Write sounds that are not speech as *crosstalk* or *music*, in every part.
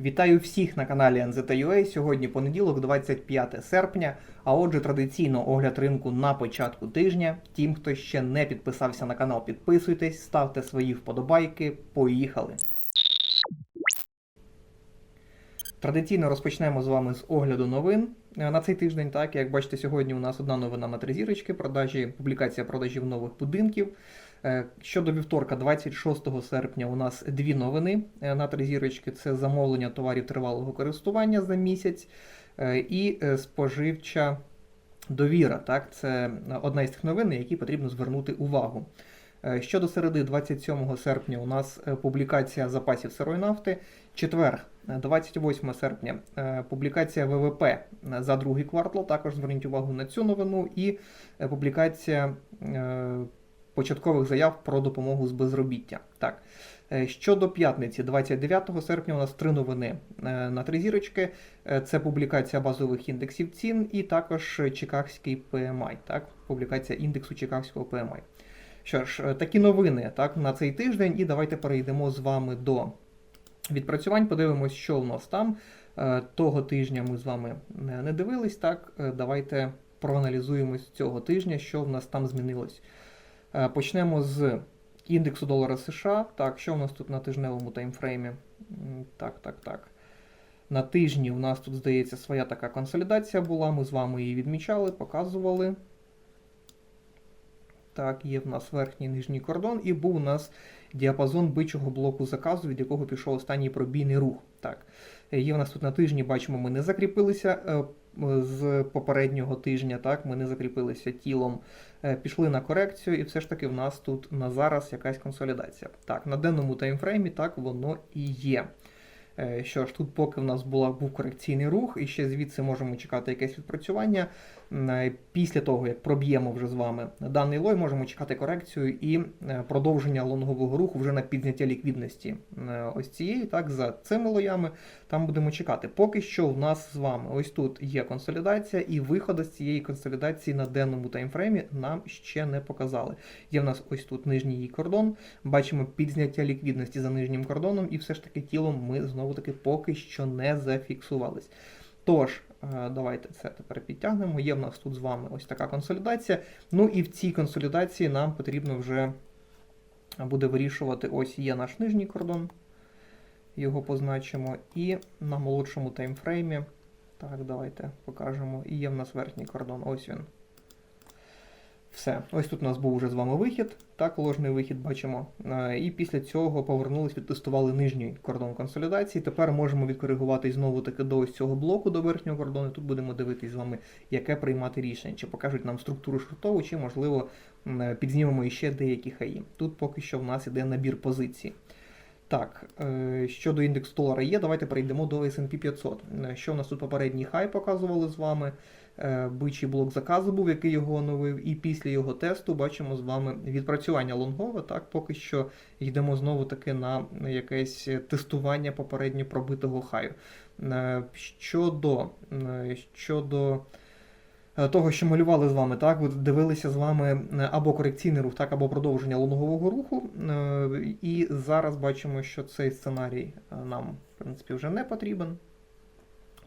Вітаю всіх на каналі NZUA. Сьогодні понеділок, 25 серпня. А отже, традиційно огляд ринку на початку тижня. Тим, хто ще не підписався на канал, підписуйтесь, ставте свої вподобайки. Поїхали! Традиційно розпочнемо з вами з огляду новин е, на цей тиждень. Так, як бачите, сьогодні у нас одна новина на три зірочки, продажі, публікація продажів нових будинків. Е, Щодо вівторка, 26 серпня, у нас дві новини е, на три зірочки: це замовлення товарів тривалого користування за місяць е, і споживча довіра. Так, це одна із тих новин, на які потрібно звернути увагу. Щодо середи, 27 серпня, у нас публікація запасів сирої нафти. Четвер, е, 28 серпня, публікація ВВП за другий квартал. Також зверніть увагу на цю новину. І публікація початкових заяв про допомогу з безробіття. Так. Е, Щодо п'ятниці, 29 серпня, у нас три новини е, на три зірочки. Е, Це публікація базових індексів цін і також Чикагський PMI, так, публікація індексу Чикагського PMI. Що ж, такі новини так, на цей тиждень, і давайте перейдемо з вами до відпрацювань. Подивимось, що у нас там. Того тижня ми з вами не дивились. Так, давайте проаналізуємо з цього тижня, що в нас там змінилось. Е, Почнемо з індексу долара США. Так, що у нас тут на тижневому таймфреймі? Так, так, так. На тижні у нас тут, здається, своя така консолідація була. Ми з вами її відмічали, показували. Так, є в нас верхній нижній кордон, і був у нас діапазон бичого блоку заказу, від якого пішов останній пробійний рух. Так, Е, є в нас тут на тижні, бачимо, ми не закріпилися е, з попереднього тижня. Так, ми не закріпилися тілом, е, пішли на корекцію, і все ж таки в нас тут на зараз якась консолідація. Так, на денному таймфреймі так воно і є. Е, Що ж, тут поки в нас була, був корекційний рух, і ще звідси можемо чекати якесь відпрацювання. Після того, як проб'ємо вже з вами даний лой, можемо чекати корекцію і е, продовження лонгового руху вже на підняття ліквідності е, ось цієї, так, за цими лоями, там будемо чекати. Поки що в нас з вами ось тут є консолідація, і виходу з цієї консолідації на денному таймфреймі нам ще не показали. Є в нас ось тут нижній її кордон, бачимо підзняття ліквідності за нижнім кордоном, і все ж таки тілом ми знову таки поки що не зафіксувались. Тож, давайте це тепер підтягнемо. Є в нас тут з вами ось така консолідація. Ну і в цій консолідації нам потрібно вже буде вирішувати, ось є наш нижній кордон, його позначимо, і на молодшому таймфреймі. Так, давайте покажемо. І є в нас верхній кордон, ось він. Все, ось тут у нас був вже з вами вихід, так, ложний вихід бачимо. Е, І після цього повернулись, відтестували нижній кордон консолідації. Тепер можемо відкоригувати знову таки до ось цього блоку, до верхнього кордону. Тут будемо дивитись з вами, яке приймати рішення, чи покажуть нам структуру шортову, чи, можливо, е, підзнімемо іще деякі хаї. Тут поки що в нас іде набір позицій. Так, е, щодо індексу долара є, давайте перейдемо до S&P 500. Е, Що в нас тут попередній хай показували з вами? Е, Бичий блок заказу був, який його оновив, і після його тесту бачимо з вами відпрацювання лонгове. Так, поки що йдемо знову таки на якесь тестування попередньо пробитого хаю. Щодо, щодо того, що малювали з вами, так, дивилися з вами е, або корекційний рух, так, або продовження лонгового руху. Е, І зараз бачимо, що цей сценарій е, нам, в принципі, вже не потрібен.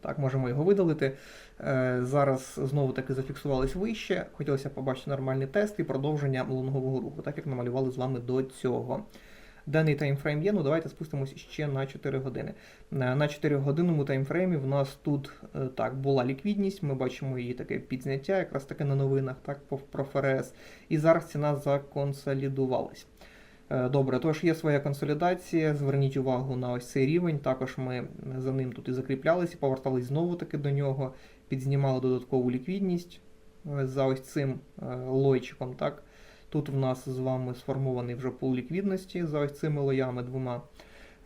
Так, можемо його видалити. Е, Зараз знову таки зафіксувались вище. Хотілося побачити нормальний тест і продовження лонгового руху, так як намалювали з вами до цього. Денний таймфрейм є, ну давайте спустимось ще на 4 години. Е, На 4 годинному таймфреймі в нас тут е, так була ліквідність, ми бачимо її таке підзняття, якраз таки на новинах, так, про ФРС. І зараз ціна законсолідувалась. Е, Добре, тож є своя консолідація. Зверніть увагу на ось цей рівень. Також ми за ним тут і закріплялися, повертались знову таки до нього, підзнімали додаткову ліквідність за ось цим лойчиком. Так? Тут в нас з вами сформований вже пул ліквідності за ось цими лоями двома.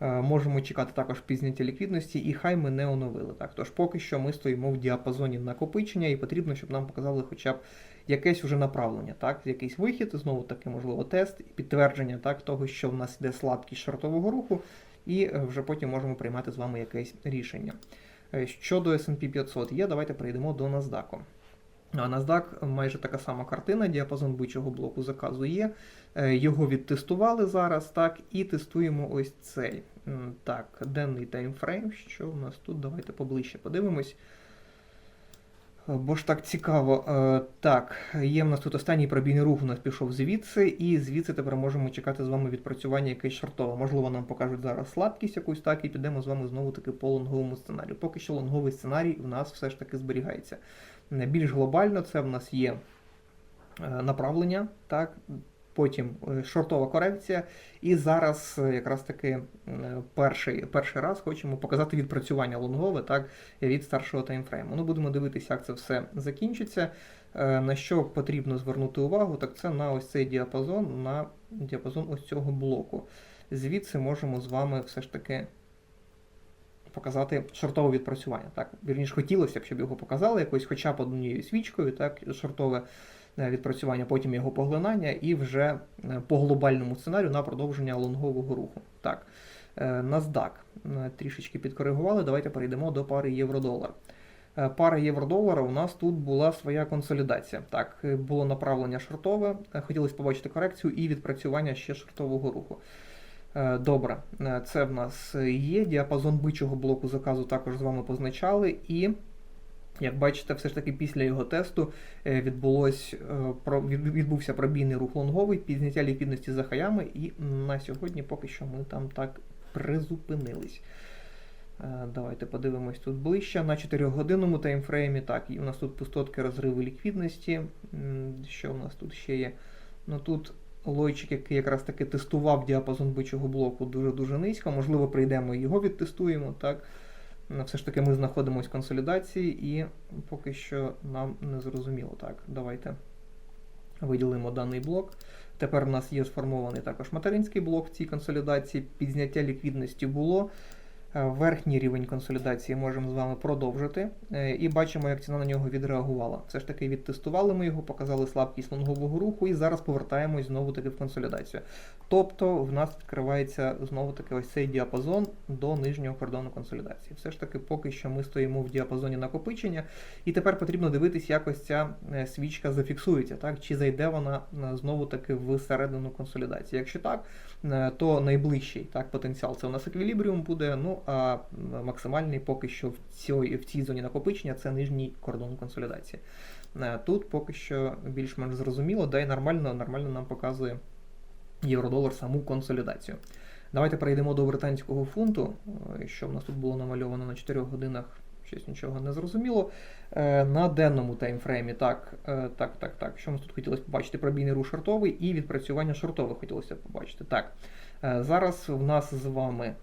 Е, Можемо чекати також підняття ліквідності, і хай ми не оновили. Так? Тож поки що ми стоїмо в діапазоні накопичення, і потрібно, щоб нам показали хоча б якесь уже направлення, так? якийсь вихід, знову таки, можливо, тест, підтвердження так, того, що в нас йде слабкість шортового руху, і е, вже потім можемо приймати з вами якесь рішення. Е, Щодо S&P 500 є, давайте перейдемо до NASDAQ. NASDAQ майже така сама картина, діапазон бичого блоку заказу є. Е, Його відтестували зараз, так, і тестуємо ось цей. Так, денний таймфрейм. Що у нас тут? Давайте поближче подивимось. Е, Бо ж так цікаво. Е, Так, є в нас тут останній пробійний рух, у нас пішов звідси, і звідси тепер можемо чекати з вами відпрацювання якесь шортове. Можливо, нам покажуть зараз слабкість якусь так, і підемо з вами знову таки по лонговому сценарію. Поки що лонговий сценарій в нас все ж таки зберігається. Е, Більш глобально це в нас є направлення, так, потім е, шортова корекція. І зараз е, якраз таки перший, перший раз хочемо показати відпрацювання лонгове так, від старшого таймфрейму. Ну, будемо дивитися, як це все закінчиться. Е, На що потрібно звернути увагу, так це на ось цей діапазон, на діапазон ось цього блоку. Звідси можемо з вами все ж таки показати шортове відпрацювання. Так, вірніше, хотілося б, щоб його показали якось, хоча б однією свічкою, так, шортове відпрацювання, потім його поглинання, і вже е, по глобальному сценарію на продовження лонгового руху. Так, е, NASDAQ е, трішечки підкоригували. Давайте перейдемо до пари євро-долар. Е, Пара євро-долара у нас тут була своя консолідація. Так, е, було направлення шортове, е, хотілося побачити корекцію і відпрацювання ще шортового руху. Е, Добре, Е, це в нас є. Діапазон бичого блоку заказу також з вами позначали. І, як бачите, все ж таки після його тесту е, відбулось, е, відбувся пробійний рух лонговий, підняття ліквідності за хаями, і на сьогодні поки що ми там так призупинились. Е, Давайте подивимось тут ближче. На 4-годинному таймфреймі. Так, і у нас тут пустотки розриви ліквідності. Що у нас тут ще є? Ну тут лойчик, який якраз таки тестував діапазон бичого блоку дуже-дуже низько. Можливо, прийдемо і його відтестуємо. Так? Ну, Все ж таки ми знаходимося в консолідації і поки що нам не зрозуміло. Так, давайте виділимо даний блок. Тепер у нас є сформований також материнський блок в цій консолідації. Підзняття ліквідності було. Е, Верхній рівень консолідації можемо з вами продовжити. Е, І бачимо, як ціна на нього відреагувала. Все ж таки відтестували ми його, показали слабкість лонгового руху і зараз повертаємось знову таки в консолідацію. Тобто в нас відкривається знову таки ось цей діапазон до нижнього кордону консолідації. Все ж таки, поки що ми стоїмо в діапазоні накопичення, і тепер потрібно дивитись, як ось ця е, свічка зафіксується, так? чи зайде вона е, знову таки в середину консолідації. Якщо так, то найближчий так, потенціал це у нас еквілібріум буде. Ну а максимальний поки що в цій, в цій зоні накопичення це нижній кордон консолідації. Е, Тут поки що більш-менш зрозуміло, да й нормально, нормально нам показує євро-долар саму консолідацію. Давайте перейдемо до британського фунту. Е, Що в нас тут було намальовано на 4 годинах, щось нічого не зрозуміло. Е, На денному таймфреймі, так, так, так, так. Що ми тут хотілося побачити? Пробійний рух шортовий і відпрацювання шортових хотілося побачити. Так. Е, Зараз в нас з вами,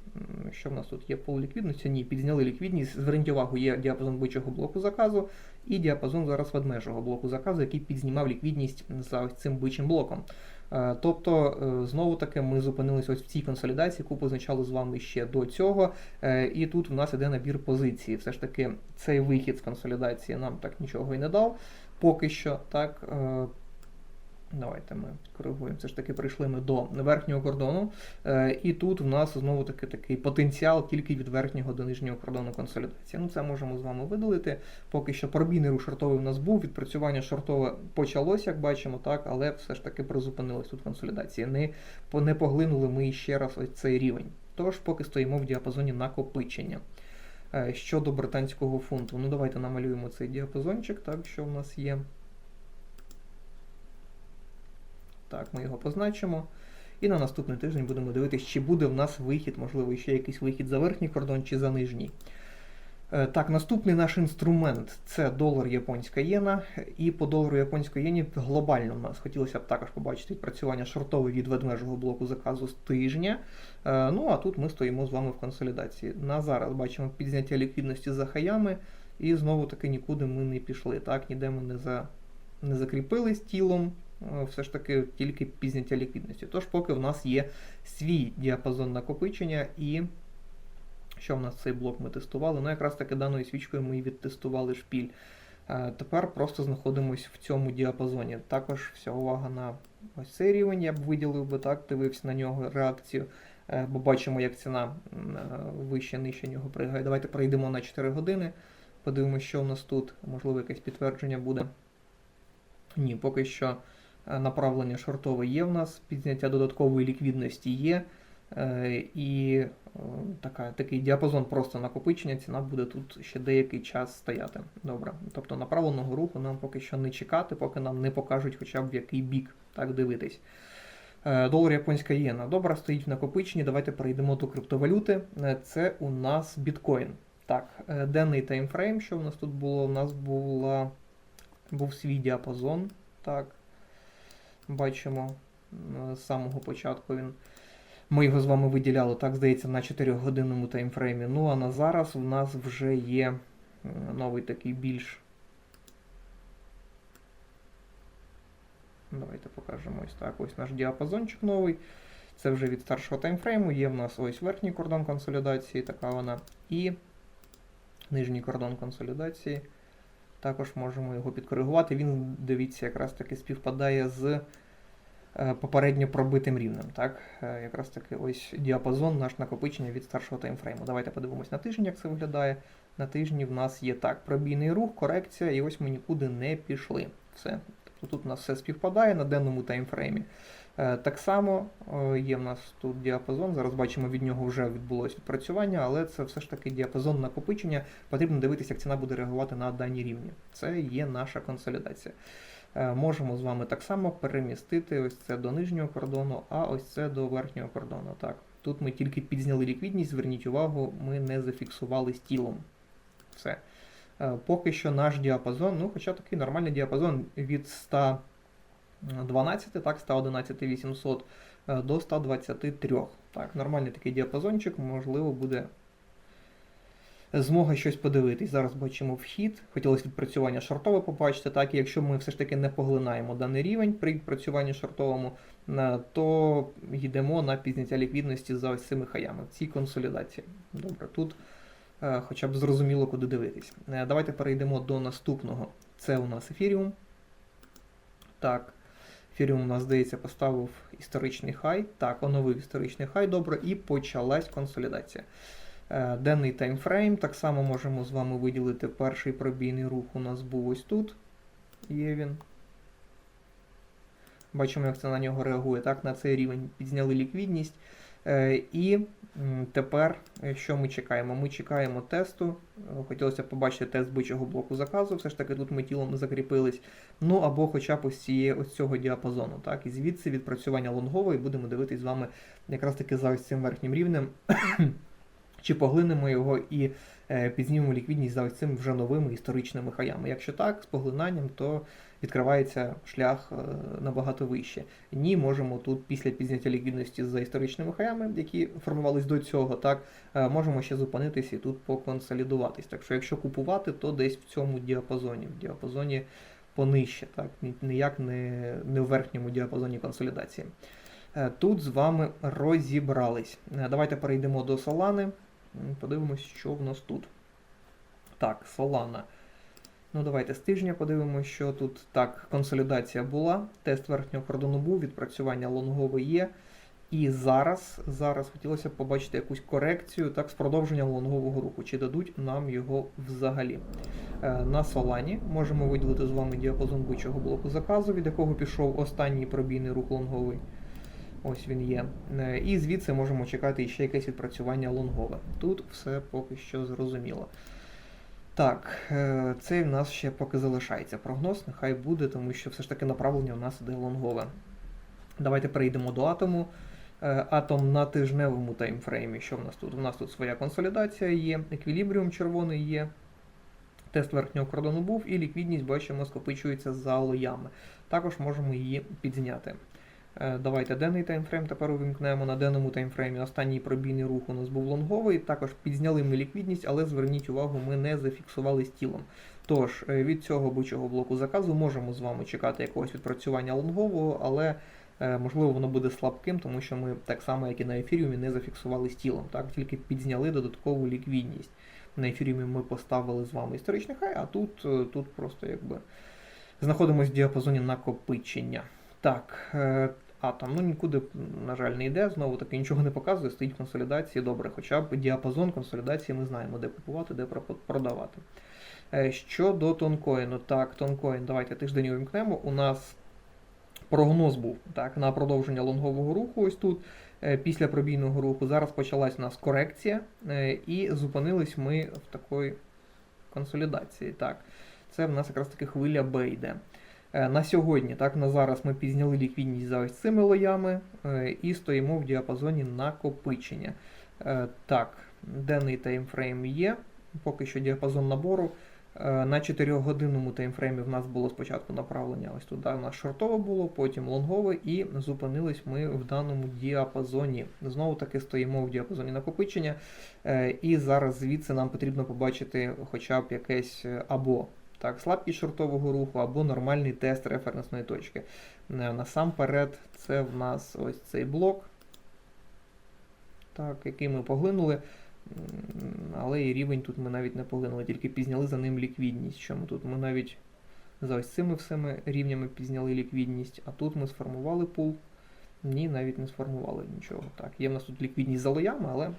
що в нас тут є пол ліквідності? Ні, підзняли ліквідність. Зверніть увагу, є діапазон бичого блоку заказу і діапазон зараз ведмежого блоку заказу, який підзнімав ліквідність за ось цим бичим блоком. Е, Тобто, е, знову таки, ми зупинилися ось в цій консолідації, яку позначали з вами ще до цього. І тут в нас іде набір позицій. Все ж таки, цей вихід з консолідації нам так нічого і не дав. Поки що, так. Давайте ми коригуємо. Все ж таки прийшли ми до верхнього кордону. Е, І тут в нас знову таки такий потенціал тільки від верхнього до нижнього кордону консолідації. Ну, це можемо з вами видалити. Поки що пробійний рух шортовий у нас був, відпрацювання шортове почалось, як бачимо, так, але все ж таки призупинилось тут консолідація. Не, не поглинули ми ще раз ось цей рівень. Тож поки стоїмо в діапазоні накопичення. Е, Щодо британського фунту, ну давайте намалюємо цей діапазончик, так, що в нас є. Так, ми його позначимо. І на наступний тиждень будемо дивитися, чи буде в нас вихід, можливо, ще якийсь вихід за верхній кордон чи за нижній. Е, Так, наступний наш інструмент це долар японська єна. І по долару японської єні глобально в нас хотілося б також побачити відпрацювання шортове від ведмежого блоку заказу з тижня. Е, Ну а тут ми стоїмо з вами в консолідації. На зараз бачимо підзняття ліквідності за хаями, і знову таки нікуди ми не пішли. Так, ніде ми не, за, не закріпились тілом. Е, Все ж таки тільки підзняття ліквідності. Тож, поки в нас є свій діапазон накопичення і що в нас цей блок ми тестували? Ну, якраз таки даною свічкою ми відтестували шпіль. Е, Тепер просто знаходимось в цьому діапазоні. Також вся увага на ось цей рівень, я б виділив би так, дивився на нього реакцію, е, бо бачимо, як ціна вище, нижче нього пригає. Давайте пройдемо на 4 години, подивимося, що в нас тут. Можливо, якесь підтвердження буде. Ні, поки що направлення шортове є в нас, підняття додаткової ліквідності є. Е, І е, така, такий діапазон просто накопичення, ціна буде тут ще деякий час стояти. Добре. Тобто направленого руху нам поки що не чекати, поки нам не покажуть хоча б в який бік так дивитись. Е, Долар японська єна. Добре, стоїть в накопиченні. Давайте перейдемо до криптовалюти. Е, Це у нас біткоін. Так, е, денний таймфрейм, що у нас тут було? У нас була, був свій діапазон. Так. Бачимо е, з самого початку він. Ми його з вами виділяли, так, здається, на 4-годинному таймфреймі. Ну а на зараз в нас вже є новий такий більш. Давайте покажемо ось так. Ось наш діапазончик новий. Це вже від старшого таймфрейму. Є в нас ось верхній кордон консолідації, така вона. І нижній кордон консолідації. Також можемо його підкоригувати. Він, дивіться, якраз таки співпадає з е, попередньо пробитим рівнем. Так? Е, Якраз таки ось діапазон наш накопичення від старшого таймфрейму. Давайте подивимось на тиждень, як це виглядає. На тижні в нас є так, пробійний рух, корекція, і ось ми нікуди не пішли. Все. Тобто тут у нас все співпадає на денному таймфреймі. Е, Так само е, є в нас тут діапазон. Зараз бачимо, від нього вже відбулося відпрацювання, але це все ж таки діапазон накопичення. Потрібно дивитися, як ціна буде реагувати на дані рівні. Це є наша консолідація. Е, Можемо з вами так само перемістити ось це до нижнього кордону, а ось це до верхнього кордону. Так, тут ми тільки підзняли ліквідність, зверніть увагу, ми не зафіксували з тілом. Все. Е, Поки що наш діапазон, ну хоча такий нормальний діапазон від 112, так, 111 800 е, до 123. Так, нормальний такий діапазончик, можливо, буде змога щось подивитись. Зараз бачимо вхід. Хотілося відпрацювання шортове побачити. Так, і якщо ми все ж таки не поглинаємо даний рівень при відпрацюванні шортовому, е, то йдемо на підняття ліквідності за цими хаями в цій консолідації. Добре, тут е, хоча б зрозуміло, куди дивитись. Е, Давайте перейдемо до наступного. Це у нас ефіріум. Так, ефіріум у нас, здається, поставив історичний хай. Так, оновив історичний хай, добре, і почалась консолідація. Е, Денний таймфрейм. Так само можемо з вами виділити перший пробійний рух у нас був ось тут. Є він. Бачимо, як це на нього реагує. Так, на цей рівень підзняли ліквідність. Е, І тепер, е, що ми чекаємо? Ми чекаємо тесту. Е, Хотілося б побачити тест бичого блоку заказу. Все ж таки тут ми тілом закріпились. Ну або хоча б ось, цієї, ось цього діапазону. Так, І звідси відпрацювання лонгової будемо дивитись з вами якраз таки за ось цим верхнім рівнем. *coughs* Чи поглинемо його і е, підзнімемо ліквідність за ось цим вже новими історичними хаями. Якщо так, з поглинанням, то відкривається шлях е, набагато вище. Ні, можемо тут після підняття ліквідності за історичними хаями, які формувались до цього, так е, можемо ще зупинитися і тут поконсолідуватись. Так що, якщо купувати, то десь в цьому діапазоні, в діапазоні понижче, так ніяк не, не в верхньому діапазоні консолідації. Е, Тут з вами розібрались. Давайте перейдемо до. М, Подивимось, що в нас тут. Так, Solana. Ну, давайте з тижня подивимося, що тут. Так, консолідація була, тест верхнього кордону був, відпрацювання лонгове є. І зараз, зараз хотілося б побачити якусь корекцію так, з продовженням лонгового руху. Чи дадуть нам його взагалі? Е, На Солані можемо виділити з вами діапазон бичого блоку заказу, від якого пішов останній пробійний рух лонговий. Ось він є. Е, І звідси можемо чекати ще якесь відпрацювання лонгове. Тут все поки що зрозуміло. Так, е, цей в нас ще поки залишається прогноз, нехай буде, тому що все ж таки направлення у нас іде лонгове. Давайте перейдемо до атому. Е, Атом на тижневому таймфреймі. Що в нас тут? У нас тут своя консолідація є, еквілібріум червоний є. Тест верхнього кордону був, і ліквідність, бачимо, скопичується за лоями. Також можемо її підзняти. Е, Давайте денний таймфрейм тепер увімкнемо. На денному таймфреймі останній пробійний рух у нас був лонговий. Також підзняли ми ліквідність, але зверніть увагу, ми не зафіксували з тілом. Тож, е, від цього бичого блоку заказу можемо з вами чекати якогось відпрацювання лонгового, але е, можливо воно буде слабким, тому що ми так само, як і на ефіріумі, не зафіксували з тілом. Так, тільки підзняли додаткову ліквідність. На ефіріумі ми поставили з вами історичний хай, а тут, тут просто якби знаходимося в діапазоні накопичення. Так, атом. Ну нікуди, на жаль, не йде, знову таки нічого не показує, стоїть консолідації добре. Хоча б діапазон консолідації ми знаємо, де купувати, де продавати. Е, Щодо тонкоїну, так, тонкоін, давайте тиждень увімкнемо. У нас прогноз був так, на продовження лонгового руху ось тут. е, Після пробійного руху зараз почалась у нас корекція, е, і зупинились ми в такій консолідації. Так, це в нас якраз таки хвиля Б йде. Е, На сьогодні, так, на зараз ми підзняли ліквідність за ось цими лоями е, і стоїмо в діапазоні накопичення. Е, Так, денний таймфрейм є, поки що діапазон набору. На 4-годинному таймфреймі в нас було спочатку направлення ось туди, у нас шортове було, потім лонгове, і зупинились ми в даному діапазоні. Знову таки стоїмо в діапазоні накопичення, і зараз звідси нам потрібно побачити хоча б якесь або так, слабкість шортового руху, або нормальний тест референсної точки. Е, Насамперед, це в нас ось цей блок, так, який ми поглинули. Але і рівень тут ми навіть не поглинули, тільки пізняли за ним ліквідність. Що ми тут? Ми навіть за ось цими всіми рівнями пізняли ліквідність, а тут ми сформували пул. Ні, навіть не сформували нічого. Так, є в нас тут ліквідність за лоями, але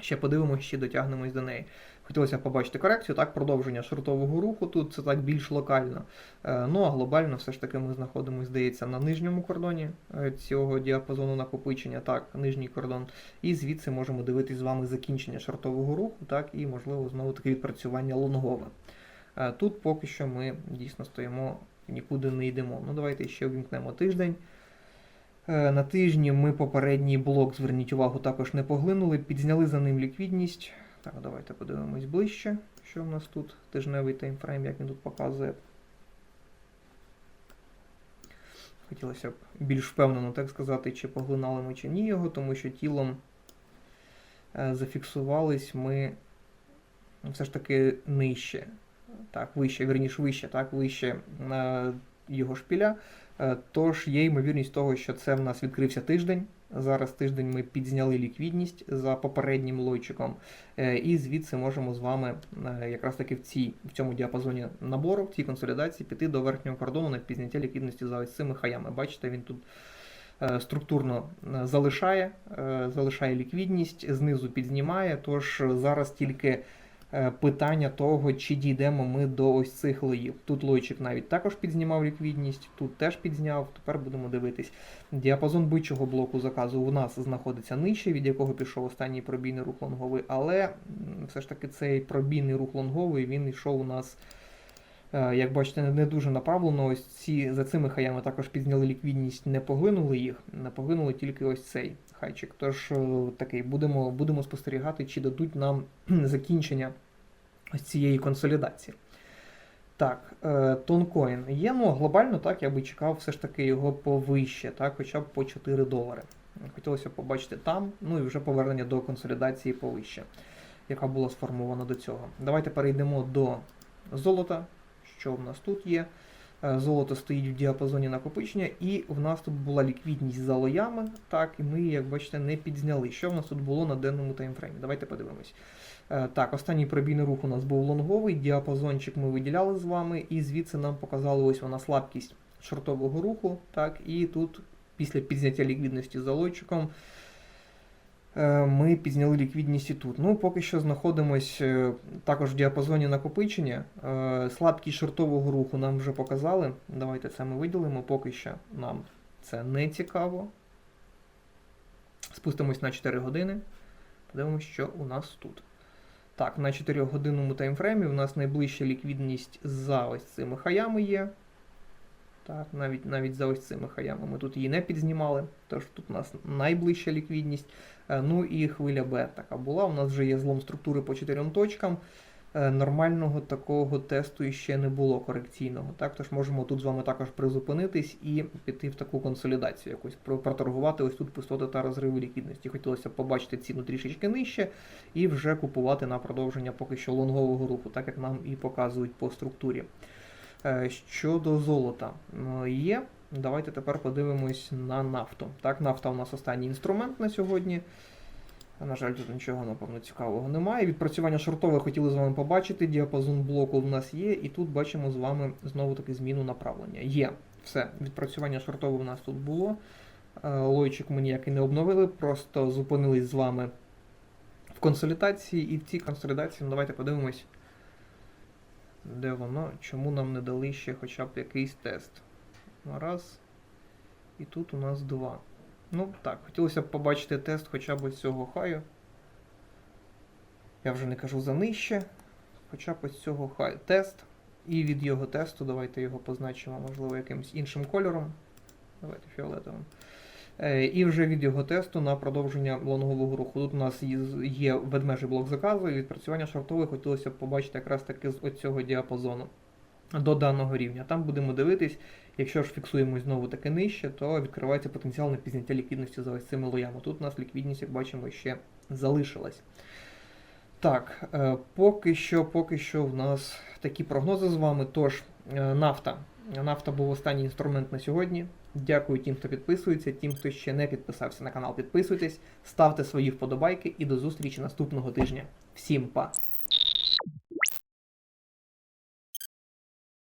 ще подивимося, ще дотягнемось до неї. Хотілося побачити корекцію, так, продовження шортового руху. Тут це так більш локально. Е, Ну а глобально все ж таки ми знаходимося, здається, на нижньому кордоні е, цього діапазону накопичення, так, нижній кордон. І звідси можемо дивитись з вами закінчення шортового руху, так, і, можливо, знову таки відпрацювання лонгове. Тут поки що ми дійсно стоїмо, нікуди не йдемо. Ну, давайте ще увімкнемо тиждень. Е, На тижні ми попередній блок, зверніть увагу, також не поглинули, підзняли за ним ліквідність. Так, давайте подивимось ближче, що в нас тут тижневий таймфрейм, як він тут показує. Хотілося б більш впевнено так сказати, чи поглинали ми чи ні його, тому що тілом е, зафіксувались ми все ж таки нижче. Так, вище, вірніше вище, так, вище е, його шпіля. Е, Тож є ймовірність того, що це в нас відкрився тиждень. Зараз тиждень ми підзняли ліквідність за попереднім лойчиком, е, і звідси можемо з вами е, якраз таки в, цій, в цьому діапазоні набору, в цій консолідації піти до верхнього кордону на підняття ліквідності за ось цими хаями. Бачите, він тут е, структурно залишає, залишає ліквідність, знизу підзнімає. Тож зараз тільки питання того, чи дійдемо ми до ось цих лоїв. Тут лойчик навіть також підзнімав ліквідність, тут теж підзняв. Тепер будемо дивитись. Діапазон бичого блоку заказу у нас знаходиться нижче, від якого пішов останній пробійний рух лонговий, але все ж таки цей пробійний рух лонговий він йшов у нас. Е, Як бачите, не- дуже направлено. Ось ці за цими хаями також підзняли ліквідність, не поглинули їх, не поглинули тільки ось цей хайчик. Тож е, такий будемо, будемо спостерігати, чи дадуть нам *clears throat* закінчення ось цієї консолідації. Так, е, тонкоін є, ну глобально так, я би чекав все ж таки його повище, так, хоча б по 4 долари. Хотілося побачити там, ну і вже повернення до консолідації повище, яка була сформована до цього. Давайте перейдемо до золота. Що в нас тут є? Е, Золото стоїть в діапазоні накопичення, і в нас тут була ліквідність за лоями, так, і ми, як бачите, не підзняли. Що в нас тут було на денному таймфреймі? Давайте подивимось. Е, Так, останній пробійний рух у нас був лонговий, діапазончик ми виділяли з вами, і звідси нам показали ось вона слабкість шортового руху. Так, і тут після підзняття ліквідності за лойчиком ми підзняли ліквідність і тут. Ну, поки що знаходимось е, також в діапазоні накопичення. Е, Слабкість шортового руху нам вже показали. Давайте це ми виділимо. Поки що нам це не цікаво. Спустимось на 4 години. Подивимось, що у нас тут. Так, на 4-годинному таймфреймі у нас найближча ліквідність за ось цими хаями є. Так, навіть, навіть за ось цими хаями. Ми тут її не підзнімали, тож тут у нас найближча ліквідність. Е, Ну і хвиля Б така була. У нас вже є злом структури по 4 точкам. Е, Нормального такого тесту ще не було корекційного. Так, тож можемо тут з вами також призупинитись і піти в таку консолідацію, якусь проторгувати ось тут пустоти та розриви ліквідності. Хотілося б побачити ціну трішечки нижче і вже купувати на продовження поки що лонгового руху, так як нам і показують по структурі. Е, Щодо золота е, є. Давайте тепер подивимось на нафту. Так, нафта у нас останній інструмент на сьогодні. На жаль, тут нічого, напевно, цікавого немає. Відпрацювання шортове хотіли з вами побачити. Діапазон блоку в нас є, і тут бачимо з вами знову таки зміну направлення. Є. Все, відпрацювання шортове у нас тут було. Е, Лойчик ми ніякий не обновили, просто зупинились з вами в консолідації, і в цій консолідації, ну давайте подивимось, де воно, чому нам не дали ще хоча б якийсь тест. Раз. І тут у нас два. Ну так, хотілося б побачити тест хоча б ось цього хаю. Я вже не кажу за нижче. Хоча б ось цього хай тест. І від його тесту давайте його позначимо, можливо, якимось іншим кольором. Давайте фіолетовим. Е, І вже від його тесту на продовження лонгового руху. Тут у нас є- ведмежий блок заказу, і відпрацювання шортових хотілося б побачити якраз таки з оцього діапазону до даного рівня. Там будемо дивитись, якщо ж фіксуємо знову таки нижче, то відкривається потенціал на підняття ліквідності за ось цими лоями. Тут у нас ліквідність, як бачимо, ще залишилась. Так, е, поки що, поки що в нас такі прогнози з вами. Тож, е, нафта. Нафта був останній інструмент на сьогодні. Дякую тим, хто підписується, тим, хто ще не підписався на канал, підписуйтесь, ставте свої вподобайки і до зустрічі наступного тижня. Всім па!